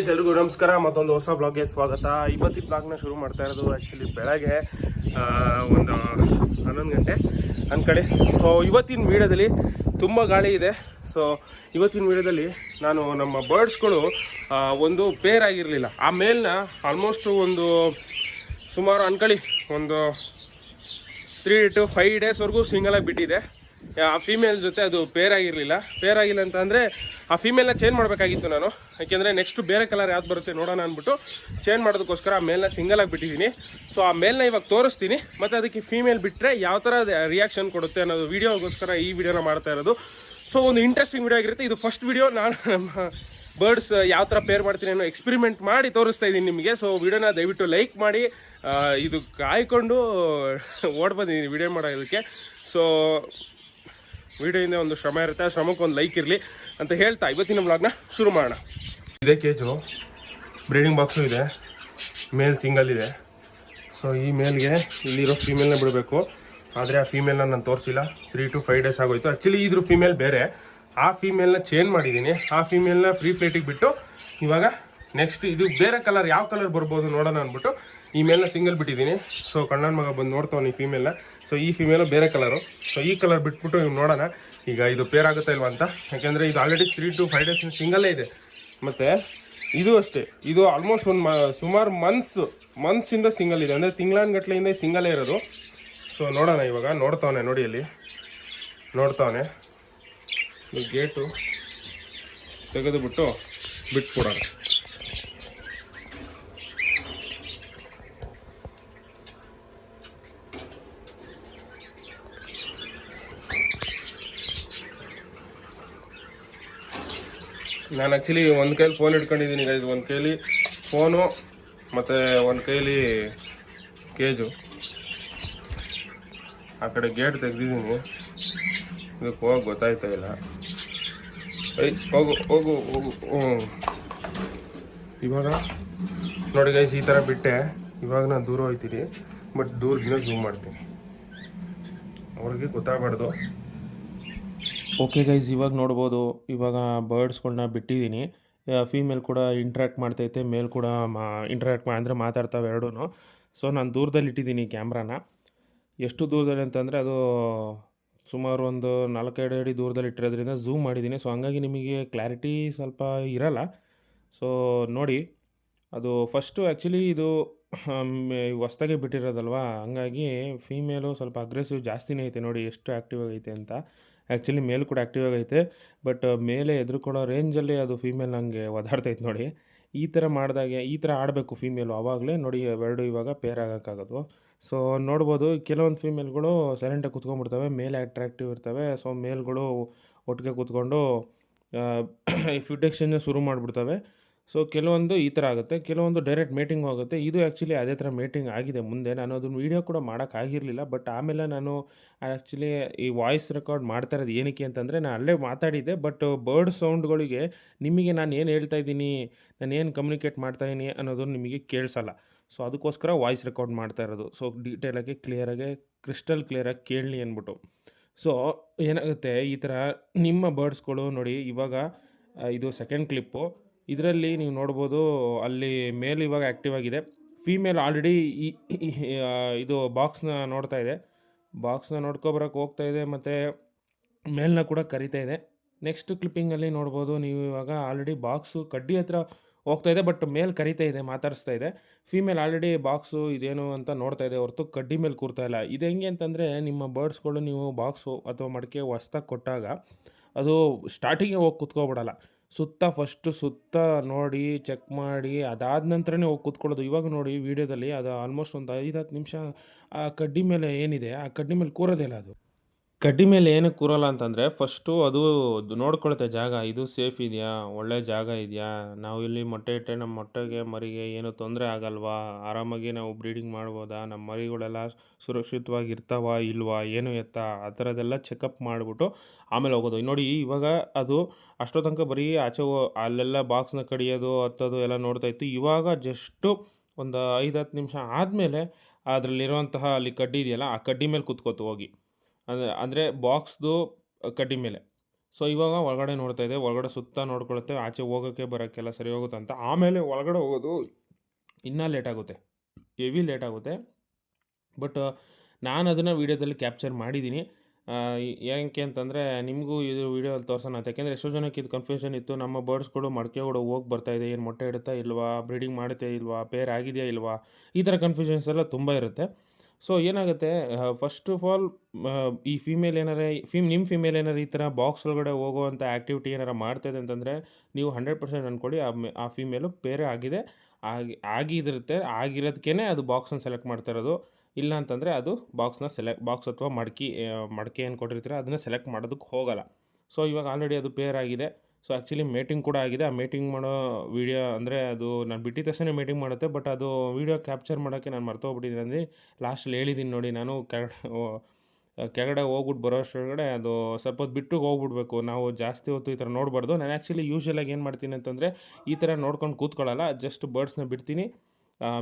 Guys, ಎಲ್ರಿಗೂ ನಮಸ್ಕಾರ. ಮತ್ತೊಂದು ಹೊಸ ಬ್ಲಾಗ್ಗೆ ಸ್ವಾಗತ. ಇವತ್ತಿನ ಬ್ಲಾಗ್ನ ಶುರು ಮಾಡ್ತಾ ಇರೋದು ಆ್ಯಕ್ಚುಲಿ ಬೆಳಗ್ಗೆ ಒಂದು ಹನ್ನೊಂದು ಗಂಟೆ. ಅನ್ಕಡೆ ಸೊ ಇವತ್ತಿನ ವಿಡಿಯೋದಲ್ಲಿ ತುಂಬ ಗಾಳಿ ಇದೆ. ಸೊ ಇವತ್ತಿನ ವಿಡಿಯೋದಲ್ಲಿ ನಾನು ನಮ್ಮ ಬರ್ಡ್ಸ್ಗಳು ಒಂದು ಪೇರ್ ಆಗಿರಲಿಲ್ಲ. ಆ ಮೇಲ್ನ ಆಲ್ಮೋಸ್ಟು ಒಂದು ಸುಮಾರು ಅನ್ಕಳಿ ಒಂದು ತ್ರೀ ಟು ಫೈವ್ ಡೇಸ್ವರೆಗೂ ಸಿಂಗಲಾಗಿ ಬಿಟ್ಟಿದೆ. ಆ ಫೀಮೇಲ್ ಜೊತೆ ಅದು ಪೇರ್ ಆಗಿರಲಿಲ್ಲ. ಪೇರ್ ಆಗಿಲ್ಲ ಅಂತ ಅಂದರೆ ಆ ಫೀಮೇಲ್ನ ಚೇಂಜ್ ಮಾಡಬೇಕಾಗಿತ್ತು ನಾನು. ಯಾಕೆಂದರೆ ನೆಕ್ಸ್ಟ್ ಬೇರೆ ಕಲರ್ ಯಾವ್ದು ಬರುತ್ತೆ ನೋಡೋಣ ಅಂದ್ಬಿಟ್ಟು ಚೇಂಜ್ ಮಾಡೋದಕ್ಕೋಸ್ಕರ ಆ ಮೇಲ್ನ ಸಿಂಗಲ್ ಆಗಿ ಬಿಟ್ಟಿದ್ದೀನಿ. ಸೊ ಆ ಮೇಲ್ನ ಇವಾಗ ತೋರಿಸ್ತೀನಿ. ಮತ್ತು ಅದಕ್ಕೆ ಫೀಮೇಲ್ ಬಿಟ್ಟರೆ ಯಾವ ಥರ ರಿಯಾಕ್ಷನ್ ಕೊಡುತ್ತೆ ಅನ್ನೋದು ವೀಡಿಯೋಗೋಸ್ಕರ ಈ ವಿಡಿಯೋನ ಮಾಡ್ತಾ ಇರೋದು. ಸೊ ಒಂದು ಇಂಟ್ರೆಸ್ಟಿಂಗ್ ವಿಡಿಯೋ ಆಗಿರುತ್ತೆ. ಇದು ಫಸ್ಟ್ ವಿಡಿಯೋ ನಾನು ನಮ್ಮ ಬರ್ಡ್ಸ್ ಯಾವ ಥರ ಪೇರ್ ಮಾಡ್ತೀನಿ ಅನ್ನೋ ಎಕ್ಸ್ಪೆರಿಮೆಂಟ್ ಮಾಡಿ ತೋರಿಸ್ತಾ ಇದ್ದೀನಿ ನಿಮಗೆ. ಸೊ ವಿಡಿಯೋನ ದಯವಿಟ್ಟು ಲೈಕ್ ಮಾಡಿ. ಇದು ಕಾಯ್ಕೊಂಡು ಓಡ್ ಬಂದಿದ್ದೀನಿ ವಿಡಿಯೋ ಮಾಡೋದಕ್ಕೆ ಸೊ ವಿಡಿಯೋಯಿಂದ ಒಂದು ಶ್ರಮ ಇರುತ್ತೆ ಆ ಶ್ರಮಕ್ಕೆ ಒಂದು ಲೈಕ್ ಇರಲಿ ಅಂತ ಹೇಳ್ತಾ ಇವತ್ತಿನ ಬ್ಲಾಗ್ನ ಶುರು ಮಾಡೋಣ. ಇದೇ ಕೇಜು ಬ್ರೀಡಿಂಗ್ ಬಾಕ್ಸು ಇದೆ. ಮೇಲ್ ಸಿಂಗಲ್ ಇದೆ. ಸೊ ಈ ಮೇಲ್ಗೆ ಇಲ್ಲಿರೋ ಫೀಮೇಲ್ನ ಬಿಡಬೇಕು. ಆದರೆ ಆ ಫೀಮೇಲ್ನ ನಾನು ತೋರಿಸಿಲ್ಲ. ತ್ರೀ ಟು ಫೈವ್ ಡೇಸ್ ಆಗೋಯ್ತು. ಆ್ಯಕ್ಚುಲಿ ಇದ್ರ ಫೀಮೇಲ್ ಬೇರೆ. ಆ ಫೀಮೇಲ್ನ ಚೇಂಜ್ ಮಾಡಿದ್ದೀನಿ ಆ ಫೀಮೇಲ್ನ ಫ್ರೀ ಪ್ಲೇಟಿಗೆ ಬಿಟ್ಟು ಇವಾಗ ನೆಕ್ಸ್ಟ್ ಇದು ಬೇರೆ ಕಲರ್ ಯಾವ ಕಲರ್ ಬರ್ಬೋದು ನೋಡೋಣ ಅಂದ್ಬಿಟ್ಟು ಈ ಮೇಲ್ನ ಸಿಂಗಲ್ ಬಿಟ್ಟಿದ್ದೀನಿ ಸೊ ಕಣ್ಣನ ಮಗ ಬಂದು ನೋಡ್ತಾವನು ಈ ಫೀಮೇಲ್ನ ಸೊ ಈ ಫಿಮೇಲು ಬೇರೆ ಕಲರು ಸೊ ಈ ಕಲರ್ ಬಿಟ್ಬಿಟ್ಟು ನೀವು ನೋಡೋಣ. ಈಗ ಇದು ಪೇರ್ ಆಗುತ್ತಾ ಇಲ್ವಾ ಅಂತ. ಯಾಕೆಂದರೆ ಇದು already three to five days ಸಿಂಗಲ್ಲೇ ಇದೆ. ಮತ್ತು ಇದು ಅಷ್ಟೇ. ಇದು ಆಲ್ಮೋಸ್ಟ್ ಒಂದು ಸುಮಾರು ಮಂತ್ಸ್ ಮಂತ್ಸಿಂದ ಸಿಂಗಲ್ ಇದೆ. ಅಂದರೆ ತಿಂಗಳಾನ್ಗಟ್ಲೆಯಿಂದ ಸಿಂಗಲ್ಲೇ ಇರೋದು. ಸೊ ನೋಡೋಣ ಇವಾಗ. ನೋಡ್ತಾವನೆ, ನೋಡಿ ಅಲ್ಲಿ. ನೋಡ್ತಾವನೆ. ಗೇಟು ತೆಗೆದುಬಿಟ್ಟು ಬಿಟ್ಬಿಡೋಣ. ನಾನು ಆ್ಯಕ್ಚುಲಿ ಒಂದು ಕೈಲಿ ಫೋನ್ ಇಟ್ಕೊಂಡಿದ್ದೀನಿ ಗೈಸ್ ಒಂದು ಕೈಲಿ ಫೋನು ಮತ್ತು ಒಂದು ಕೈಲಿ ಕೇಜು ಆ ಕಡೆ ಗೇಟ್ ತೆಗೆದಿದ್ದೀನಿ. ಇದಕ್ಕೆ ಹೋಗಿ ಗೊತ್ತಾಯ್ತಾ ಇಲ್ಲ. ಐ ಹೋಗು ಹೋಗು ಹೋಗು ಹ್ಞೂ ಇವಾಗ ನೋಡಿ ಗೈಸ್ ಈ ಥರ ಬಿಟ್ಟೆ. ಇವಾಗ ನಾನು ದೂರ ಹೋಗ್ತೀನಿ ಬಟ್ ದೂರದಿಂದ ಜೂಮ್ ಮಾಡ್ತೀನಿ. ಅವ್ರಿಗೆ ಗೊತ್ತಾಗಬಾರ್ದು. ಓಕೆ ಗೈಸ್ ಇವಾಗ ನೋಡ್ಬೋದು, ಇವಾಗ ಬರ್ಡ್ಸ್ಗಳನ್ನ ಬಿಟ್ಟಿದ್ದೀನಿ ಫೀಮೇಲ್ ಕೂಡ ಇಂಟ್ರ್ಯಾಕ್ಟ್ ಮಾಡ್ತೈತೆ ಮೇಲ್ ಕೂಡ ಮಾ ಇಂಟ್ರ್ಯಾಕ್ಟ್ ಮಾ, ಅಂದರೆ ಮಾತಾಡ್ತಾವೆ ಎರಡೂ ಸೊ ನಾನು ದೂರದಲ್ಲಿ ಇಟ್ಟಿದ್ದೀನಿ ಕ್ಯಾಮ್ರಾನ ಎಷ್ಟು ದೂರದಲ್ಲಿ ಅಂತಂದರೆ ಅದು ಸುಮಾರು ಒಂದು ನಾಲ್ಕೈದು ಅಡಿ ದೂರದಲ್ಲಿ ಇಟ್ಟಿರೋದ್ರಿಂದ ಝೂಮ್ ಮಾಡಿದ್ದೀನಿ ಸೊ ಹಂಗಾಗಿ ನಿಮಗೆ ಕ್ಲಾರಿಟಿ ಸ್ವಲ್ಪ ಇರಲ್ಲ. ಸೊ ನೋಡಿ, ಅದು ಫಸ್ಟು ಆ್ಯಕ್ಚುಲಿ ಇದು ಹೊಸ್ದಾಗೆ ಬಿಟ್ಟಿರೋದಲ್ವಾ? ಹಂಗಾಗಿ ಫೀಮೇಲು ಸ್ವಲ್ಪ ಅಗ್ರೆಸಿವ್ ಜಾಸ್ತಿನೇ ಐತೆ ನೋಡಿ, ಎಷ್ಟು ಆ್ಯಕ್ಟಿವ್ ಆಗೈತೆ ಅಂತ. ಆ್ಯಕ್ಚುಲಿ ಮೇಲ್ ಕೂಡ ಆ್ಯಕ್ಟಿವ್ ಆಗೈತೆ. ಬಟ್ ಮೇಲೆ ಎದುರ್ಕೊಳ್ಳೋ ರೇಂಜಲ್ಲಿ ಅದು ಫೀಮೇಲ್ ನನಗೆ ಒದಾಡ್ತೈತೆ ನೋಡಿ. ಈ ಥರ ಮಾಡಿದಾಗೆ, ಈ ಥರ ಆಡಬೇಕು ಫೀಮೇಲು ಆವಾಗಲೇ ನೋಡಿ, ಎರಡು ಇವಾಗ ಪೇರ್ ಆಗೋಕ್ಕಾಗೋದು. ಸೊ ನೋಡ್ಬೋದು. ಕೆಲವೊಂದು ಫೀಮೇಲ್ಗಳು ಸೈಲೆಂಟಾಗಿ ಕೂತ್ಕೊಂಡ್ಬಿಡ್ತವೆ. ಮೇಲೆ ಅಟ್ರಾಕ್ಟಿವ್ ಇರ್ತವೆ. ಸೊ ಮೇಲ್ಗಳು ಒಟ್ಟಿಗೆ ಕೂತ್ಕೊಂಡು ಫುಡ್ ಎಕ್ಸ್ಚೇಂಜ್ ಶುರು ಮಾಡಿಬಿಡ್ತವೆ. ಸೊ ಕೆಲವೊಂದು ಈ ಥರ ಆಗುತ್ತೆ. ಕೆಲವೊಂದು ಡೈರೆಕ್ಟ್ ಮೀಟಿಂಗ್ ಹೋಗುತ್ತೆ. ಇದು ಆ್ಯಕ್ಚುಲಿ ಅದೇ ಥರ ಮೀಟಿಂಗ್ ಆಗಿದೆ ಮುಂದೆ. ನಾನು ಅದನ್ನು ವೀಡಿಯೋ ಕೂಡ ಮಾಡೋಕ್ಕಾಗಿರಲಿಲ್ಲ ಬಟ್ ಆಮೇಲೆ ನಾನು ಆ್ಯಕ್ಚುಲಿ ಈ ವಾಯ್ಸ್ ರೆಕಾರ್ಡ್ ಮಾಡ್ತಾ ಇರೋದು ಏನಕ್ಕೆ ಅಂತಂದರೆ, ನಾನು ಅಲ್ಲೇ ಮಾತಾಡಿದ್ದೆ ಬಟ್ ಬರ್ಡ್ ಸೌಂಡ್ಗಳಿಗೆ ನಿಮಗೆ ನಾನು ಏನು ಹೇಳ್ತಾ ಇದ್ದೀನಿ, ನಾನು ಏನು ಕಮ್ಯುನಿಕೇಟ್ ಮಾಡ್ತಾಯಿದ್ದೀನಿ ಅನ್ನೋದು ನಿಮಗೆ ಕೇಳಿಸಲ್ಲ. ಸೊ ಅದಕ್ಕೋಸ್ಕರ ವಾಯ್ಸ್ ರೆಕಾರ್ಡ್ ಮಾಡ್ತಾ ಇರೋದು. ಸೊ ಡೀಟೇಲಾಗಿ ಕ್ಲಿಯರಾಗಿ ಕ್ರಿಸ್ಟಲ್ ಕ್ಲಿಯರಾಗಿ ಕೇಳಲಿ ಅಂದ್ಬಿಟ್ಟು. ಸೊ ಏನಾಗುತ್ತೆ, ಈ ಥರ ನಿಮ್ಮ ಬರ್ಡ್ಸ್ಗಳು ನೋಡಿ, ಇವಾಗ ಇದು ಸೆಕೆಂಡ್ ಕ್ಲಿಪ್ಪು ಇದರಲ್ಲಿ ನೀವು ನೋಡ್ಬೋದು ಅಲ್ಲಿ ಮೇಲ್ ಇವಾಗ ಆ್ಯಕ್ಟಿವ್ ಆಗಿದೆ. ಫೀಮೇಲ್ ಆಲ್ರೆಡಿ ಈ ಇದು ಬಾಕ್ಸ್ನ ನೋಡ್ತಾ ಇದೆ. ಬಾಕ್ಸ್ನ ನೋಡ್ಕೊಬರಕ್ಕೆ ಹೋಗ್ತಾ ಇದೆ ಮತ್ತು ಮೇಲ್ನ ಕೂಡ ಕರಿತಾ ಇದೆ. ನೆಕ್ಸ್ಟ್ ಕ್ಲಿಪ್ಪಿಂಗಲ್ಲಿ ನೋಡ್ಬೋದು ನೀವು ಇವಾಗ ಆಲ್ರೆಡಿ ಬಾಕ್ಸು ಕಡ್ಡಿ ಹತ್ರ ಹೋಗ್ತಾ ಇದೆ ಬಟ್ ಮೇಲ್ ಕರಿತಾ ಇದೆ, ಮಾತಾಡಿಸ್ತಾ ಇದೆ. ಫೀಮೇಲ್ ಆಲ್ರೆಡಿ ಬಾಕ್ಸು ಇದೇನು ಅಂತ ನೋಡ್ತಾ ಇದೆ, ಹೊರತು ಕಡ್ಡಿ ಮೇಲೆ ಕೂರ್ತಾ ಇಲ್ಲ. ಇದು ಹೆಂಗೆ ಅಂತಂದರೆ ನಿಮ್ಮ ಬರ್ಡ್ಸ್ಗಳು ನೀವು ಬಾಕ್ಸು ಅಥವಾ ಮಡಿಕೆ ಹೊಸ್ದಾಗಿ ಕೊಟ್ಟಾಗ ಅದು ಸ್ಟಾರ್ಟಿಂಗೇ ಹೋಗಿ ಕುತ್ಕೊಬಿಡಲ್ಲ. ಸುತ್ತ ಫಸ್ಟು ಸುತ್ತ ನೋಡಿ ಚೆಕ್ ಮಾಡಿ, ಅದಾದ ನಂತರನೇ ಹೋಗಿ ಕೂತ್ಕೊಳ್ಳೋದು. ಇವಾಗ ನೋಡಿ ವೀಡಿಯೋದಲ್ಲಿ ಅದು ಆಲ್ಮೋಸ್ಟ್ ಒಂದು ಐದು ಹತ್ತು ನಿಮಿಷ ಆ ಕಡ್ಡಿ ಮೇಲೆ ಏನಿದೆ, ಆ ಕಡ್ಡಿ ಮೇಲೆ ಕೂರೋದೇ ಇಲ್ಲ ಅದು. ಕಡ್ಡಿ ಮೇಲೆ ಏನಕ್ಕೆ ಕೂರಲ್ಲ ಅಂತಂದರೆ ಫಸ್ಟು ಅದು ನೋಡ್ಕೊಳುತ್ತೆ ಜಾಗ, ಇದು ಸೇಫ್ ಇದೆಯಾ, ಒಳ್ಳೆ ಜಾಗ ಇದೆಯಾ, ನಾವು ಇಲ್ಲಿ ಮೊಟ್ಟೆ ಇಟ್ಟರೆ ನಮ್ಮ ಮೊಟ್ಟೆಗೆ ಮರಿಗೆ ಏನು ತೊಂದರೆ ಆಗಲ್ವಾ, ಆರಾಮಾಗಿ ನಾವು ಬ್ರೀಡಿಂಗ್ ಮಾಡ್ಬೋದಾ, ನಮ್ಮ ಮರಿಗಳೆಲ್ಲ ಸುರಕ್ಷಿತವಾಗಿ ಇರ್ತಾವ ಇಲ್ವಾ, ಏನು ಎತ್ತ, ಆ ಥರದ್ದೆಲ್ಲ ಚೆಕಪ್ ಮಾಡಿಬಿಟ್ಟು ಆಮೇಲೆ ಹೋಗೋದು. ನೋಡಿ ಇವಾಗ ಅದು ಅಷ್ಟೋ ತನಕ ಬರೀ ಆಚೆ ಅಲ್ಲೆಲ್ಲ ಬಾಕ್ಸ್ನ ಕಡಿಯೋದು, ಹತ್ತೋದು ಎಲ್ಲ ನೋಡ್ತಾ ಇತ್ತು. ಇವಾಗ ಜಸ್ಟು ಒಂದು ಐದು ಹತ್ತು ನಿಮಿಷ ಆದಮೇಲೆ ಅದರಲ್ಲಿರುವಂತಹ ಅಲ್ಲಿ ಕಡ್ಡಿ ಇದೆಯಲ್ಲ, ಆ ಕಡ್ಡಿ ಮೇಲೆ ಕೂತ್ಕೋತು ಹೋಗಿ. ಅಂದರೆ ಅಂದರೆ ಬಾಕ್ಸ್ದು ಕಡ್ಡಿ ಮೇಲೆ. ಸೊ, ಇವಾಗ ಒಳಗಡೆ ನೋಡ್ತಾ ಇದೆ, ಒಳಗಡೆ ಸುತ್ತ ನೋಡ್ಕೊಳುತ್ತೆ, ಆಚೆ ಹೋಗೋಕ್ಕೆ ಬರೋಕ್ಕೆಲ್ಲ ಸರಿ ಹೋಗುತ್ತೆ ಅಂತ. ಆಮೇಲೆ ಒಳಗಡೆ ಹೋಗೋದು ಇನ್ನೂ ಲೇಟ್ ಆಗುತ್ತೆ, ಹೆವಿ ಲೇಟ್ ಆಗುತ್ತೆ. ಬಟ್ ನಾನು ಅದನ್ನು ವೀಡಿಯೋದಲ್ಲಿ ಕ್ಯಾಪ್ಚರ್ ಮಾಡಿದ್ದೀನಿ. ಏನಕ್ಕೆ ಅಂತಂದರೆ, ನಿಮಗೂ ಇದು ವೀಡಿಯೋದಲ್ಲಿ ತೋರ್ಸೋಣ ಅಂತ. ಯಾಕೆಂದರೆ ಎಷ್ಟೋ ಜನಕ್ಕೆ ಇದು ಕನ್ಫ್ಯೂಷನ್ ಇತ್ತು, ನಮ್ಮ ಬರ್ಡ್ಸ್ಗಳು ಮಡಕೆಗಳು ಹೋಗಿ ಬರ್ತಾ ಇದೆ, ಏನು ಮೊಟ್ಟೆ ಇಡುತ್ತಾ ಇಲ್ವಾ ಬ್ರೀಡಿಂಗ್ ಮಾಡುತ್ತೆ ಇಲ್ವಾ ಪೇರ್ ಆಗಿದೆಯಾ ಇಲ್ವಾ, ಈ ಥರ ಕನ್ಫ್ಯೂಷನ್ಸ್ ಎಲ್ಲ ತುಂಬ ಇರುತ್ತೆ. ಸೊ ಏನಾಗುತ್ತೆ ಫಸ್ಟ್ ಆಫ್ ಆಲ್ ಈ ಫೀಮೇಲ್ ಏನಾರ ಫೀಮ್ ನಿಮ್ಮ ಫೀಮೇಲ್ ಏನಾರು ಈ ಥರ ಬಾಕ್ಸ್ ಒಳಗಡೆ ಹೋಗುವಂಥ ಆ್ಯಕ್ಟಿವಿಟಿ ಏನಾರ ಮಾಡ್ತಾಯಿದೆ ಅಂತಂದರೆ, ನೀವು ಹಂಡ್ರೆಡ್ ಪರ್ಸೆಂಟ್ ಅಂದ್ಕೊಳ್ಳಿ ಆ ಆ ಫೀಮೇಲು ಬೇರೆ ಆಗಿದೆ, ಆಗಿ, ಆಗಿದಿರುತ್ತೆ ಆಗಿರೋದಕ್ಕೇ ಅದು ಬಾಕ್ಸನ್ನು ಸೆಲೆಕ್ಟ್ ಮಾಡ್ತಾ ಇರೋದು. ಇಲ್ಲ ಅಂತಂದರೆ ಅದು ಬಾಕ್ಸ್ನ ಸೆಲೆಕ್ಟ್ ಬಾಕ್ಸ್ ಅಥವಾ ಮಡಕಿ ಮಡಿಕೆ ಮಡಕೆ ಏನು ಕೊಟ್ಟಿರ್ತೀರ, ಅದನ್ನು ಸೆಲೆಕ್ಟ್ ಮಾಡೋದಕ್ಕೆ ಹೋಗಲ್ಲ. ಸೊ ಇವಾಗ ಆಲ್ರೆಡಿ ಅದು ಪೇರ್ ಆಗಿದೆ. ಸೊ ಆ್ಯಕ್ಚುಲಿ ಮೀಟಿಂಗ್ ಕೂಡ ಆಗಿದೆ. ಆ ಮೀಟಿಂಗ್ ಮಾಡೋ ವೀಡಿಯೋ ಅಂದರೆ ಅದು ನಾನು ಬಿಟ್ಟಿದ ತಕ್ಷಣ ಮೀಟಿಂಗ್ ಮಾಡುತ್ತೆ. ಬಟ್ ಅದು ವೀಡಿಯೋ ಕ್ಯಾಪ್ಚರ್ ಮಾಡೋಕ್ಕೆ ನಾನು ಮರ್ತೋಗ್ಬಿಟ್ಟಿದ್ದೀನಿ ಅಂದರೆ ಲಾಸ್ಟಲ್ಲಿ ಹೇಳಿದ್ದೀನಿ ನೋಡಿ ನಾನು ಕೆಳಗಡೆ ಹೋಗ್ಬಿಟ್ಟು ಬರೋ ಅಷ್ಟೊಳಗಡೆ ಅದು ಸ್ವಲ್ಪ ಹೊತ್ತು ಬಿಟ್ಟು ಹೋಗ್ಬಿಡ್ಬೇಕು. ನಾವು ಜಾಸ್ತಿ ಹೊತ್ತು ಈ ಥರ ನೋಡಬಾರ್ದು. ನಾನು ಆ್ಯಕ್ಚುಲಿ ಯೂಶ್ವಲಾಗಿ ಏನು ಮಾಡ್ತೀನಿ ಅಂತಂದರೆ ಈ ಥರ ನೋಡ್ಕೊಂಡು ಕೂತ್ಕೊಳ್ಳಲ್ಲ. ಜಸ್ಟ್ ಬರ್ಡ್ಸ್ನ ಬಿಡ್ತೀನಿ.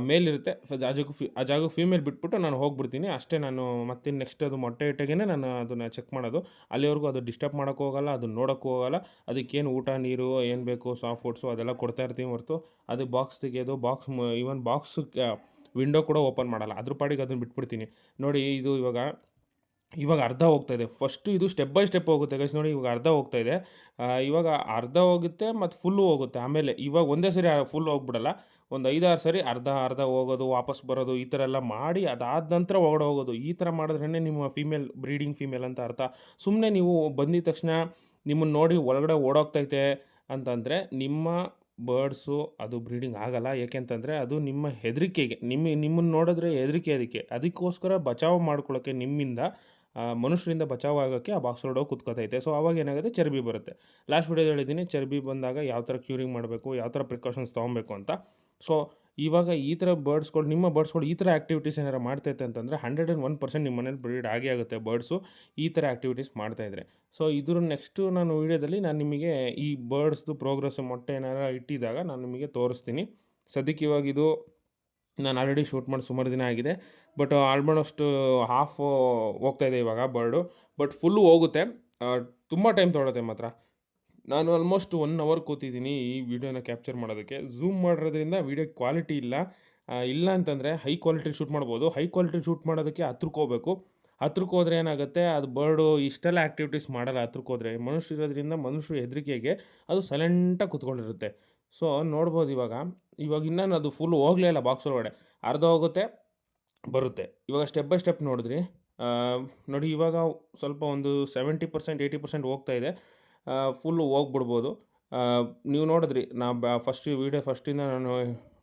ಮೇಲಿರುತ್ತೆ. ಸೊ ಜಾಗಕ್ಕೆ ಫಿ ಆ ಜಾಗಕ್ಕೆ ಫೀಮೇಲ್ ಬಿಟ್ಬಿಟ್ಟು ನಾನು ಹೋಗ್ಬಿಡ್ತೀನಿ. ಅಷ್ಟೇ ನಾನು ಮತ್ತೆ ನೆಕ್ಸ್ಟ್ ಅದು ಮೊಟ್ಟೆ ಇಟ್ಟಾಗೇ ನಾನು ಅದನ್ನು ಚೆಕ್ ಮಾಡೋದು. ಅಲ್ಲಿವರೆಗೂ ಅದು ಡಿಸ್ಟರ್ಬ್ ಮಾಡೋಕ್ಕೂ ಹೋಗಲ್ಲ ಅದು ನೋಡೋಕ್ಕೂ ಹೋಗಲ್ಲ. ಅದಕ್ಕೇನು ಊಟ, ನೀರು, ಏನು ಬೇಕು ಸಾಫ್ಟ್ ಫುಡ್ಸು ಅದೆಲ್ಲ ಕೊಡ್ತಾ ಇರ್ತೀನಿ ಹೊರತು. ಅದು ಬಾಕ್ಸ್ ತೆಗೆಯೋದು ಬಾಕ್ಸ್ ಈವನ್ ಬಾಕ್ಸ್ ವಿಂಡೋ ಕೂಡ ಓಪನ್ ಮಾಡಲ್ಲ. ಅದ್ರ ಪಾಡಿಗೆ ಅದನ್ನು ಬಿಟ್ಬಿಡ್ತೀನಿ. ನೋಡಿ, ಇದು ಇವಾಗ ಇವಾಗ ಅರ್ಧ ಹೋಗ್ತಾ ಇದೆ. ಫಸ್ಟು ಇದು ಸ್ಟೆಪ್ ಬೈ ಸ್ಟೆಪ್ ಹೋಗುತ್ತೆ ಗೈಸ್ ನೋಡಿ, ಇವಾಗ ಅರ್ಧ ಹೋಗ್ತಾ ಇದೆ. ಇವಾಗ ಅರ್ಧ ಹೋಗುತ್ತೆ ಮತ್ತು ಫುಲ್ಲು ಹೋಗುತ್ತೆ. ಆಮೇಲೆ ಇವಾಗ ಒಂದೇ ಸರಿ ಫುಲ್ ಹೋಗ್ಬಿಡಲ್ಲ. ಒಂದು ಐದಾರು ಸರಿ ಅರ್ಧ ಅರ್ಧ ಹೋಗೋದು, ವಾಪಸ್ ಬರೋದು, ಈ ಥರ ಎಲ್ಲ ಮಾಡಿ ಅದಾದ ನಂತರ ಒಗಡೆ ಹೋಗೋದು. ಈ ಥರ ಮಾಡಿದ್ರೇ ನಿಮ್ಮ ಫೀಮೇಲ್ ಬ್ರೀಡಿಂಗ್ ಫೀಮೇಲ್ ಅಂತ ಅರ್ಥ. ಸುಮ್ಮನೆ ನೀವು ಬಂದಿದ ತಕ್ಷಣ ನಿಮ್ಮನ್ನು ನೋಡಿ ಒಳಗಡೆ ಓಡೋಗ್ತೈತೆ ಅಂತಂದರೆ ನಿಮ್ಮ ಬರ್ಡ್ಸು ಅದು ಬ್ರೀಡಿಂಗ್ ಆಗಲ್ಲ. ಏಕೆಂತಂದರೆ ಅದು ನಿಮ್ಮ ಹೆದರಿಕೆಗೆ, ನಿಮ್ಮ ನಿಮ್ಮನ್ನು ನೋಡಿದ್ರೆ ಹೆದರಿಕೆ ಅದಕ್ಕೆ. ಅದಕ್ಕೋಸ್ಕರ ಬಚಾವ್ ಮಾಡ್ಕೊಳ್ಳೋಕ್ಕೆ ನಿಮ್ಮಿಂದ ಮನುಷ್ಯರಿಂದ ಬಚಾವ್ ಆಗೋಕ್ಕೆ ಆ ಬಾಕ್ಸ್ ಒಳಗೆ ಕುತ್ಕೋತೈತೆ ಸೊ ಅವಾಗ ಏನಾಗುತ್ತೆ? ಚರ್ಬಿ ಬರುತ್ತೆ. ಲಾಸ್ಟ್ ವೀಡಿಯೋದಲ್ಲಿ ಹೇಳಿದ್ದೀನಿ, ಚರ್ಬಿ ಬಂದಾಗ ಯಾವ ಥರ ಕ್ಯೂರಿಂಗ್ ಮಾಡಬೇಕು, ಯಾವ ಥರ ಪ್ರಿಕಾಷನ್ಸ್ ತೊಗೊಬೇಕು ಅಂತ. ಸೊ ಇವಾಗ ಈ ಥರ ಬರ್ಡ್ಸ್ಗಳು ನಿಮ್ಮ ಬರ್ಡ್ಸ್ಗಳು ಈ ಥರ ಆ್ಯಕ್ಟಿವಿಟೀಸ್ ಏನಾರು ಮಾಡ್ತೈತೆ ಅಂತಂದರೆ ಹಂಡ್ರೆಡ್ ಆ್ಯಂಡ್ ಒನ್ ಪರ್ಸೆಂಟ್ ನಿಮ್ಮ ಮನೇಲಿ ಬ್ರೀಡ್ ಆಗೇ ಆಗುತ್ತೆ ಬರ್ಡ್ಸು ಈ ಥರ ಆ್ಯಕ್ಟಿವಿಟೀಸ್ ಮಾಡ್ತಾಯಿದ್ರೆ ಸೊ ಇದ್ರ ನೆಕ್ಸ್ಟು ನಾನು ವೀಡಿಯೋದಲ್ಲಿ ನಾನು ನಿಮಗೆ ಈ ಬರ್ಡ್ಸ್ದು ಪ್ರೋಗ್ರೆಸ್ ಮೊಟ್ಟೆ ಏನಾರ ಇಟ್ಟಿದ್ದಾಗ ನಾನು ನಿಮಗೆ ತೋರಿಸ್ತೀನಿ. ಸದ್ಯಕ್ಕೆ ಇವಾಗ ಇದು ನಾನು ಆಲ್ರೆಡಿ ಶೂಟ್ ಮಾಡಿ ಸುಮಾರು ದಿನ ಆಗಿದೆ. ಬಟ್ ಆಲ್ಮೋಸ್ಟ್ ಹಾಫ್ ಹೋಗ್ತಾ ಇದೆ ಇವಾಗ ಬರ್ಡು. ಬಟ್ ಫುಲ್ಲು ಹೋಗುತ್ತೆ. ತುಂಬ ಟೈಮ್ ತೊಗೊಳುತ್ತೆ ಮಾತ್ರ. ನಾನು ಆಲ್ಮೋಸ್ಟ್ ಒನ್ ಅವರ್ ಕೂತಿದ್ದೀನಿ ಈ ವಿಡಿಯೋನ ಕ್ಯಾಪ್ಚರ್ ಮಾಡೋದಕ್ಕೆ. ಝೂಮ್ ಮಾಡಿರೋದ್ರಿಂದ ವಿಡಿಯೋ ಕ್ವಾಲಿಟಿ ಇಲ್ಲ. ಇಲ್ಲ ಅಂತಂದರೆ ಹೈ ಕ್ವಾಲಿಟಿ ಶೂಟ್ ಮಾಡ್ಬೋದು. ಹೈ ಕ್ವಾಲಿಟಿ ಶೂಟ್ ಮಾಡೋದಕ್ಕೆ ಹತ್ರಕ್ಕೆ ಹೋಗ್ಬೇಕು. ಹತ್ರಕ್ಕೆ ಹೋದರೆ ಏನಾಗುತ್ತೆ, ಅದು ಬರ್ಡು ಇಷ್ಟೆಲ್ಲ ಆ್ಯಕ್ಟಿವಿಟೀಸ್ ಮಾಡಲ್ಲ ಹತ್ರಕ್ಕೆ ಹೋದರೆ. ಮನುಷ್ಯ ಇರೋದ್ರಿಂದ ಮನುಷ್ಯರು ಹೆದರಿಕೆಗೆ ಅದು ಸೈಲೆಂಟಾಗಿ ಕುತ್ಕೊಂಡಿರುತ್ತೆ. ಸೊ ನೋಡ್ಬೋದು ಇವಾಗ. ಇವಾಗ ಇನ್ನೂ ಅದು ಫುಲ್ ಹೋಗಲೇ ಇಲ್ಲ ಬಾಕ್ಸ್ ಒಳಗಡೆ. ಅರ್ಧ ಹೋಗುತ್ತೆ ಬರುತ್ತೆ. ಇವಾಗ ಸ್ಟೆಪ್ ಬೈ ಸ್ಟೆಪ್ ನೋಡಿದ್ರಿ ನೋಡಿ ಇವಾಗ ಸ್ವಲ್ಪ ಒಂದು ಸೆವೆಂಟಿ ಪರ್ಸೆಂಟ್ ಏಯ್ಟಿ ಪರ್ಸೆಂಟ್ ಹೋಗ್ತಾ ಇದೆ. ಫುಲ್ಲು ಹೋಗ್ಬಿಡ್ಬೋದು. ನೀವು ನೋಡಿದ್ರಿ, ನಾ ಬ ಫಸ್ಟ್ ವೀಡಿಯೋ ಫಸ್ಟಿಂದ ನಾನು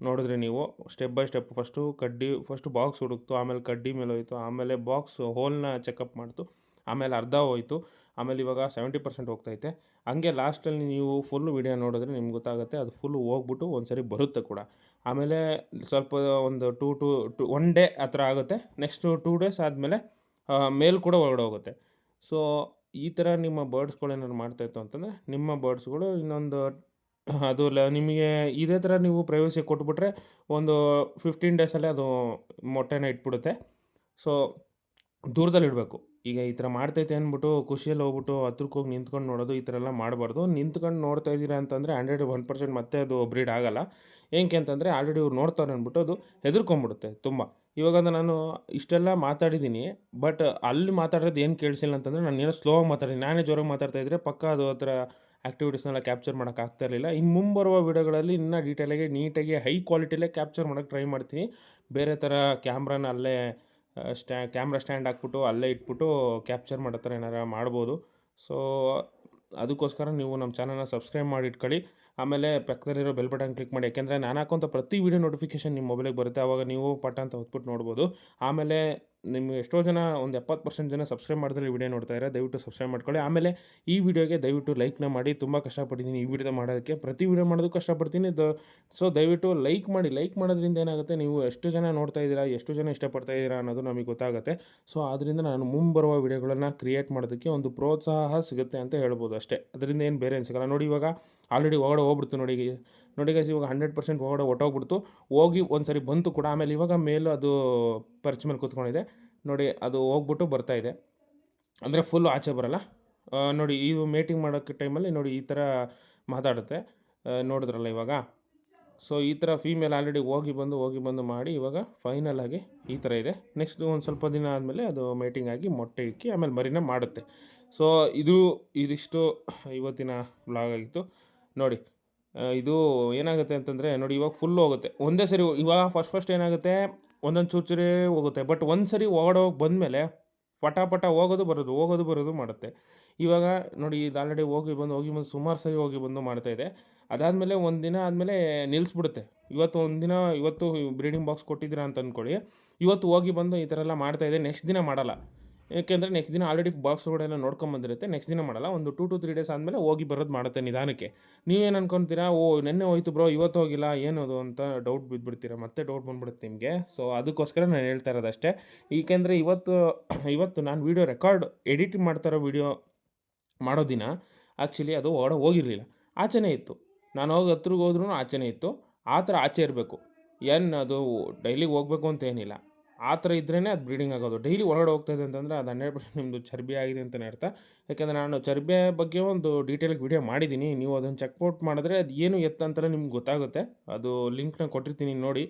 ನೋಡಿದ್ರಿ ನೀವು ಸ್ಟೆಪ್ ಬೈ ಸ್ಟೆಪ್ ಫಸ್ಟು ಕಡ್ಡಿ ಫಸ್ಟು ಬಾಕ್ಸ್ ಹುಡುಕ್ತು, ಆಮೇಲೆ ಕಡ್ಡಿ ಮೇಲೆ ಹೋಯಿತು, ಆಮೇಲೆ ಬಾಕ್ಸ್ ಹೋಲ್ನ ಚೆಕಪ್ ಮಾಡ್ತು. ಆಮೇಲೆ ಅರ್ಧ ಹೋಯಿತು. ಆಮೇಲೆ ಇವಾಗ ಸೆವೆಂಟಿ ಪರ್ಸೆಂಟ್ ಹೋಗ್ತೈತೆ. ಹಂಗೆ ಲಾಸ್ಟಲ್ಲಿ ನೀವು ಫುಲ್ ವಿಡಿಯೋ ನೋಡಿದ್ರೆ ನಿಮ್ಗೆ ಗೊತ್ತಾಗುತ್ತೆ, ಅದು ಫುಲ್ ಹೋಗ್ಬಿಟ್ಟು ಒಂದು ಸರಿ ಬರುತ್ತೆ ಕೂಡ. ಆಮೇಲೆ ಸ್ವಲ್ಪ ಒಂದು two to two one day ಆ ಥರ ಆಗುತ್ತೆ. ನೆಕ್ಸ್ಟು ಟೂ ಡೇಸ್ ಆದಮೇಲೆ ಮೇಲ್ ಕೂಡ ಒಳಗಡೆ ಹೋಗುತ್ತೆ. ಸೊ ಈ ಥರ ನಿಮ್ಮ ಬರ್ಡ್ಸ್ಗಳು ಏನಾದ್ರು ಮಾಡ್ತಾಯಿತ್ತು ಅಂತಂದರೆ, ನಿಮ್ಮ ಬರ್ಡ್ಸ್ಗಳು ಇನ್ನೊಂದು, ಅದು ಲ ನಿಮಗೆ ಇದೇ ಥರ ನೀವು ಪ್ರೈವಸಿ ಕೊಟ್ಬಿಟ್ರೆ ಒಂದು ಫಿಫ್ಟೀನ್ ಡೇಸಲ್ಲೇ ಅದು ಮೊಟ್ಟೆನ ಇಟ್ಬಿಡುತ್ತೆ. ಸೊ ದೂರದಲ್ಲಿ ಇಡಬೇಕು ಈಗ ಈ ಥರ ಮಾಡ್ತೈತೆ ಅಂದ್ಬಿಟ್ಟು ಖುಷಿಯಲ್ಲಿ ಹೋಗ್ಬಿಟ್ಟು ಹತ್ರಕ್ಕೆ ಹೋಗಿ ನಿಂತ್ಕೊಂಡು ನೋಡೋದು ಈ ಥರ ಎಲ್ಲ ಮಾಡಬಾರ್ದು. ನಿಂತ್ಕೊಂಡು ನೋಡ್ತಾ ಇದ್ದೀರಾ ಅಂತಂದರೆ ಹಂಡ್ರೆಡ್ ಒನ್ ಪರ್ಸೆಂಟ್ ಮತ್ತೆ ಅದು ಬ್ರೀಡ್ ಆಗಲ್ಲ. ಏನಕ್ಕೆ ಅಂತಂದರೆ ಆಲ್ರೆಡಿ ಇವ್ರು ನೋಡ್ತಾರೆ ಅಂದ್ಬಿಟ್ಟು ಅದು ಹೆದರ್ಕೊಂಬಿಡುತ್ತೆ ತುಂಬ. ಇವಾಗ ನಾನು ಇಷ್ಟೆಲ್ಲ ಮಾತಾಡಿದ್ದೀನಿ, ಬಟ್ ಅಲ್ಲಿ ಮಾತಾಡೋದು ಏನು ಕೇಳಿಸಿಲ್ಲ ಅಂತಂದರೆ ನಾನು ಏನೋ ಸ್ಲೋ ಮಾತಾಡಿದ್ದೀನಿ. ನಾನೇ ಜೋರಾಗಿ ಮಾತಾಡ್ತಾ ಇದ್ದರೆ ಪಕ್ಕ ಅದು ಹತ್ರ ಆ್ಯಕ್ಟಿವಿಟೀಸ್ನೆಲ್ಲ ಕ್ಯಾಪ್ಚರ್ ಮಾಡೋಕೆ ಆಗ್ತಾ ಇರಲಿಲ್ಲ. ಇನ್ನು ಮುಂಬರುವ ವಿಡಿಯೋಗಳಲ್ಲಿ ಇನ್ನೂ ಡೀಟೇಲಾಗಿ ನೀಟಾಗಿ ಹೈ ಕ್ವಾಲಿಟಿಲೇ ಕ್ಯಾಪ್ಚರ್ ಮಾಡೋಕ್ಕೆ ಟ್ರೈ ಮಾಡ್ತೀನಿ. ಬೇರೆ ಥರ ಕ್ಯಾಮ್ರಾನ ಅಲ್ಲೇ ಸ್ಟ್ಯಾ ಕ್ಯಾಮ್ರಾ ಸ್ಟ್ಯಾಂಡ್ ಹಾಕ್ಬಿಟ್ಟು ಅಲ್ಲೇ ಇಟ್ಬಿಟ್ಟು ಕ್ಯಾಪ್ಚರ್ ಮಾಡೋ ಥರ ಏನಾರ ಮಾಡ್ಬೋದು. ಸೊ, ಅದಕ್ಕೋಸ್ಕರ ನೀವು ನಮ್ಮ ಚಾನಲ್ನ ಸಬ್ಸ್ಕ್ರೈಬ್ ಮಾಡಿ ಇಟ್ಕೊಳ್ಳಿ. ಆಮೇಲೆ ಪಕ್ಕದಲ್ಲಿರೋ ಬೆಲ್ ಬಟನ್ ಕ್ಲಿಕ್ ಮಾಡಿ. ಯಾಕೆಂದರೆ ನಾನು ಹಾಕೋಂಥ ಪ್ರತಿ ವೀಡಿಯೋ ನೋಟಿಫಿಕೇಷನ್ ನಿಮ್ಮ ಮೊಬೈಲಿಗೆ ಬರುತ್ತೆ. ಆವಾಗ ನೀವು ಪಟ ಅಂತ ಹೊತ್ಬಿಟ್ಟು ನೋಡ್ಬೋದು. ಆಮೇಲೆ ನಿಮ್ಗೆ ಎಷ್ಟೋ ಜನ ಒಂದು ಎಪ್ಪತ್ತು ಪರ್ಸೆಂಟ್ ಜನ ಸಬ್ಸ್ಕ್ರೈಬ್ ಮಾಡಿದ್ರೆ ವಿಡಿಯೋ ನೋಡ್ತಾ ಇರೋ ದಯವಿಟ್ಟು ಸಬ್ಸ್ಕ್ರೈಬ್ ಮಾಡ್ಕೊಳ್ಳಿ. ಆಮೇಲೆ ಈ ವಿಡಿಯೋಗೆ ದಯವಿಟ್ಟು ಲೈಕ್ನ ಮಾಡಿ. ತುಂಬ ಕಷ್ಟಪಟ್ಟಿದ್ದೀನಿ ಈ ವಿಡಿಯೋ ಮಾಡೋದಕ್ಕೆ. ಪ್ರತಿ ವಿಡಿಯೋ ಮಾಡೋದಕ್ಕೂ ಕಷ್ಟಪಡ್ತೀನಿ. ದ ಸೊ ದಯವಿಟ್ಟು ಲೈಕ್ ಮಾಡಿ. ಲೈಕ್ ಮಾಡೋದ್ರಿಂದ ಏನಾಗುತ್ತೆ? ನೀವು ಎಷ್ಟು ಜನ ನೋಡ್ತಾ ಇದ್ದೀರಾ, ಎಷ್ಟು ಜನ ಇಷ್ಟಪಡ್ತಾ ಇದ್ದೀರಾ ಅನ್ನೋದು ನಮಗೆ ಗೊತ್ತಾಗುತ್ತೆ. ಸೊ ಆದ್ದರಿಂದ ನಾನು ಮುಂಬರುವ ವಿಡಿಯೋಗಳನ್ನು ಕ್ರಿಯೇಟ್ ಮಾಡೋದಕ್ಕೆ ಒಂದು ಪ್ರೋತ್ಸಾಹ ಸಿಗುತ್ತೆ ಅಂತ ಹೇಳ್ಬೋದು ಅಷ್ಟೇ. ಅದರಿಂದ ಏನು ಬೇರೆ ಅನಿಸಿಕಲ್ಲ ನೋಡಿ ಇವಾಗ ಆಲ್ರೆಡಿ ಒಳಗಡೆ ಹೋಗ್ಬಿಡ್ತು ನೋಡಿ. ನೋಡಿ ಗೈಸ್ ಇವಾಗ ಹಂಡ್ರೆಡ್ ಪರ್ಸೆಂಟ್ ಒಳಗಡೆ ಹೊಟ್ಟೋಗ್ಬಿಡ್ತು ಹೋಗಿ ಒಂದು ಸರಿ ಬಂತು ಕೂಡ. ಆಮೇಲೆ ಇವಾಗ ಮೇಲೂ ಅದು ಪರ್ಚ್ ಮೇಲೆ ಕೂತ್ಕೊಂಡಿದೆ. ನೋಡಿ, ಅದು ಹೋಗ್ಬಿಟ್ಟು ಬರ್ತಾ ಇದೆ. ಅಂದರೆ ಫುಲ್ಲು ಆಚೆ ಬರಲ್ಲ. ನೋಡಿ, ಈ ಮೀಟಿಂಗ್ ಮಾಡೋಕ್ಕೆ ಟೈಮಲ್ಲಿ ನೋಡಿ, ಈ ಥರ ಮಾತಾಡುತ್ತೆ. ನೋಡಿದ್ರಲ್ಲ ಇವಾಗ. ಸೊ ಈ ಥರ ಫೀಮೇಲ್ ಆಲ್ರೆಡಿ ಹೋಗಿ ಬಂದು ಹೋಗಿ ಬಂದು ಮಾಡಿ ಇವಾಗ ಫೈನಲ್ ಆಗಿ ಈ ಥರ ಇದೆ. ನೆಕ್ಸ್ಟ್ ಒಂದು ಸ್ವಲ್ಪ ದಿನ ಆದಮೇಲೆ ಅದು ಮೀಟಿಂಗ್ ಆಗಿ ಮೊಟ್ಟೆ ಇಕ್ಕಿ ಆಮೇಲೆ ಮರಿನ ಮಾಡುತ್ತೆ. ಸೊ ಇದು ಇದಿಷ್ಟು ಇವತ್ತಿನ ಬ್ಲಾಗ್ ಆಗಿತ್ತು. ನೋಡಿ ಇದು ಏನಾಗುತ್ತೆ ಅಂತಂದರೆ ನೋಡಿ, ಇವಾಗ ಫುಲ್ ಹೋಗುತ್ತೆ. ಒಂದೇ ಸರಿ, ಇವಾಗ ಫಸ್ಟ್ ಫಸ್ಟ್ ಏನಾಗುತ್ತೆ? ಒಂದೊಂದು ಚೂರು ಚೂರೇ ಹೋಗುತ್ತೆ. ಬಟ್ ಒಂದು ಸರಿ ಓಡೋಗಿ ಬಂದಮೇಲೆ ಪಟ ಹೋಗೋದು ಬರೋದು ಹೋಗೋದು ಬರೋದು ಮಾಡುತ್ತೆ. ಇವಾಗ ನೋಡಿ, ಇದು ಆಲ್ರೆಡಿ ಹೋಗಿ ಬಂದು ಹೋಗಿ ಬಂದು ಸುಮಾರು ಸರಿ ಹೋಗಿ ಬಂದು ಮಾಡ್ತಾ ಇದೆ. ಅದಾದಮೇಲೆ ಒಂದು ದಿನ ಆದಮೇಲೆ ನಿಲ್ಲಿಸ್ಬಿಡುತ್ತೆ ಇವತ್ತು ಒಂದು ದಿನ, ಇವತ್ತು ಬ್ರೀಡಿಂಗ್ ಬಾಕ್ಸ್ ಕೊಟ್ಟಿದ್ದೀರಾ ಅಂತ ಅಂದ್ಕೊಳ್ಳಿ ಇವತ್ತು ಹೋಗಿ ಬಂದು ಈ ಥರ ಎಲ್ಲ ಮಾಡ್ತಾಯಿದೆ ನೆಕ್ಸ್ಟ್ ದಿನ ಮಾಡಲ್ಲ. ಏಕೆಂದರೆ ನೆಕ್ಸ್ಟ್ ದಿನ ಆಲ್ರೆಡಿ ಬಾಕ್ಸ್ಗಳೆಲ್ಲ ನೋಡ್ಕೊಂಬಂದಿರುತ್ತೆ ನೆಕ್ಸ್ಟ್ ದಿನ ಮಾಡಲ್ಲ, ಒಂದು ಟೂ ಟು ತ್ರೀ ಡೇಸ್ ಆದಮೇಲೆ ಹೋಗಿ ಬರೋದು ಮಾಡುತ್ತೆ ನಿಧಾನಕ್ಕೆ. ನೀವೇನು ಅನ್ಕೊತೀರಾ? ಓ, ನೆನ್ನೆ ಹೋಯ್ತು ಬ್ರೋ ಇವತ್ತು ಹೋಗಿಲ್ಲ, ಏನದು ಅಂತ ಡೌಟ್ ಬಿದ್ದುಬಿಡ್ತೀರಾ ಮತ್ತೆ ಡೌಟ್ ಬಂದ್ಬಿಡುತ್ತೆ ನಿಮಗೆ. ಸೊ ಅದಕ್ಕೋಸ್ಕರ ನಾನು ಹೇಳ್ತಾ ಇರೋದು ಅಷ್ಟೇ. ಏಕೆಂದರೆ ಇವತ್ತು ಇವತ್ತು ನಾನು ವೀಡಿಯೋ ರೆಕಾರ್ಡ್ ಎಡಿಟ್ ಮಾಡ್ತಾರೋ ವೀಡಿಯೋ ಮಾಡೋ ದಿನ ಆ್ಯಕ್ಚುಲಿ ಅದು ಹೊರ ಹೋಗಿರಲಿಲ್ಲ. ಆಚೆನೇ ಇತ್ತು. ನಾನು ಹೋಗಿ ಹತ್ರಗೆ ಹೋದ್ರೂ ಆಚೆನೇ ಇತ್ತು. ಆ ಥರ ಆಚೆ ಇರಬೇಕು. ಏನು ಅದು ಡೈಲಿ ಹೋಗ್ಬೇಕು ಅಂತ ಏನಿಲ್ಲ. ಆ ಥರ ಇದ್ರೇ ಅದು ಬ್ರೀಡಿಂಗ್ ಆಗೋದು. ಡೈಲಿ ಒಳಗಡೆ ಇದೆ ಅಂತಂದರೆ ಅದು ಹನ್ನೆರಡು ಪರ್ಸೆಂಟ್ ನಿಮ್ಮದು ಚರ್ಬಿ ಆಗಿದೆ ಅಂತಲೇ ಅರ್ಥ. ಯಾಕೆಂದರೆ ನಾನು ಚರ್ಬಿ ಬಗ್ಗೆ ಒಂದು ಡೀಟೇಲಾಗಿ ವೀಡಿಯೋ ಮಾಡಿದ್ದೀನಿ. ನೀವು ಅದನ್ನು ಚೆಕ್ಔಟ್ ಮಾಡಿದ್ರೆ ಅದು ಏನು ಎತ್ತ ಅಂತಲೇ ನಿಮ್ಗೆ ಗೊತ್ತಾಗುತ್ತೆ. ಅದು ಲಿಂಕ್ನ ಕೊಟ್ಟಿರ್ತೀನಿ ನೋಡಿ.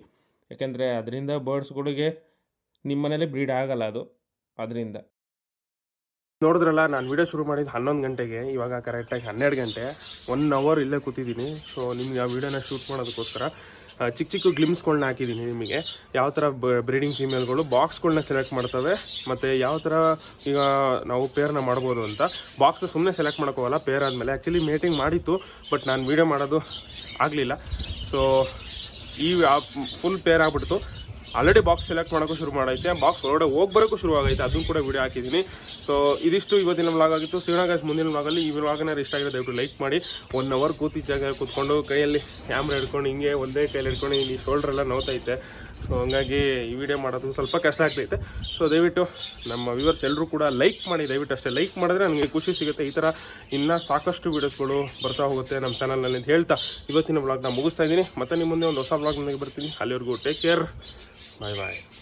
ಯಾಕೆಂದರೆ ಅದರಿಂದ ಬರ್ಡ್ಸ್ಗಳಿಗೆ ನಿಮ್ಮ ಮನೇಲಿ ಬ್ರೀಡ್ ಆಗಲ್ಲ ಅದು. ಅದರಿಂದ. ನೋಡಿದ್ರಲ್ಲ, ನಾನು ವೀಡಿಯೋ ಶುರು ಮಾಡಿದ್ದು ಹನ್ನೊಂದು ಗಂಟೆಗೆ. ಇವಾಗ ಕರೆಕ್ಟಾಗಿ ಹನ್ನೆರಡು ಗಂಟೆ. ಒನ್ ಅವರ್ ಇಲ್ಲೇ ಕೂತಿದ್ದೀನಿ. ಸೊ ನಿಮ್ಗೆ ಆ ವೀಡಿಯೋನ ಶೂಟ್ ಮಾಡೋದಕ್ಕೋಸ್ಕರ ಚಿಕ್ಕ ಚಿಕ್ಕ ಗ್ಲಿಮ್ಸ್ಗಳನ್ನ ಹಾಕಿದ್ದೀನಿ ನಿಮಗೆ. ಯಾವ ಥರ ಬ್ರೀಡಿಂಗ್ ಫೀಮೇಲ್ಗಳು ಬಾಕ್ಸ್ಗಳನ್ನ ಸೆಲೆಕ್ಟ್ ಮಾಡ್ತವೆ, ಮತ್ತು ಯಾವ ಥರ ಈಗ ನಾವು ಪೇರ್ನ ಮಾಡ್ಬೋದು ಅಂತ. ಬಾಕ್ಸ್ ಸುಮ್ಮನೆ ಸೆಲೆಕ್ಟ್ ಮಾಡೋಕ್ಕೋಗಲ್ಲ ಪೇರ್ ಆದಮೇಲೆ. ಆ್ಯಕ್ಚುಲಿ ಮೇಟಿಂಗ್ ಮಾಡಿತ್ತು ಬಟ್ ನಾನು ವೀಡಿಯೋ ಮಾಡೋದು ಆಗಲಿಲ್ಲ. ಸೊ ಈ ಫುಲ್ ಪೇರ್ ಆಗ್ಬಿಡ್ತು. ಆಲ್ರೆಡಿ ಬಾಕ್ಸ್ ಸೆಲೆಕ್ಟ್ ಮಾಡೋಕ್ಕೂ ಶುರು ಮಾಡೈತೆ. ಬಾಕ್ಸ್ ಒಳಗಡೆ ಹೋಗಿ ಬರೋಕ್ಕೂ ಶುರು ಆಗೈತೆ. ಅದನ್ನು ಕೂಡ ವಿಡಿಯೋ ಹಾಕಿದ್ದೀನಿ. ಸೊ ಇದಿಷ್ಟು ಇವತ್ತಿನ ವ್ಲಾಗ್ ಆಗಿತ್ತು. ಸಿಗೋಣ ಮುಂದಿನ ವ್ಲಾಗಲ್ಲಿ ಈ ವ್ಲಾಗ್ನಾರು ಇಷ್ಟ ಆಗಿದೆ ದಯವಿಟ್ಟು ಲೈಕ್ ಮಾಡಿ. ಒನ್ ಅವರ್ ಕೂತಿದ್ದ ಜಾಗ ಕೂತ್ಕೊಂಡು ಕೈಯಲ್ಲಿ ಕ್ಯಾಮ್ರಾ ಹಿಡ್ಕೊಂಡು ಹಿಂಗೆ ಒಂದೇ ಕೈಯಲ್ಲಿ ಹಿಡ್ಕೊಂಡು ಈ ಶೋಲ್ಡ್ರ್ ಎಲ್ಲ ನೋತೈತೆ. ಸೊ ಹಂಗಾಗಿ ಈ ವಿಡಿಯೋ ಮಾಡೋದು ಸ್ವಲ್ಪ ಕಷ್ಟ ಆಗ್ತೈತೆ. ಸೊ ದಯವಿಟ್ಟು ನಮ್ಮ ವ್ಯೂವರ್ಸ್ ಎಲ್ಲರೂ ಕೂಡ ಲೈಕ್ ಮಾಡಿ. ದಯವಿಟ್ಟು ಅಷ್ಟೇ ಲೈಕ್ ಮಾಡಿದ್ರೆ ನನಗೆ ಖುಷಿ ಸಿಗುತ್ತೆ. ಈ ಥರ ಇನ್ನೂ ಸಾಕಷ್ಟು ವೀಡಿಯೋಸ್ಗಳು ಬರ್ತಾ ಹೋಗುತ್ತೆ ನಮ್ಮ ಚಾನಲ್ನಲ್ಲಿ ಅಂತ ಹೇಳ್ತಾ ಇವತ್ತಿನ ವ್ಲಾಗ್ನ ಮುಗಿಸ್ತಾ ಇದ್ದೀನಿ. ಮತ್ತೆ ನಿಮ್ಮ ಮುಂದೆ ಒಂದು ಹೊಸ ಬ್ಲಾಗ್ ನನಗೆ ಬರ್ತೀನಿ. ಅಲ್ಲಿವರೆಗೂ ಟೇಕ್ ಕೇರ್ 拜拜。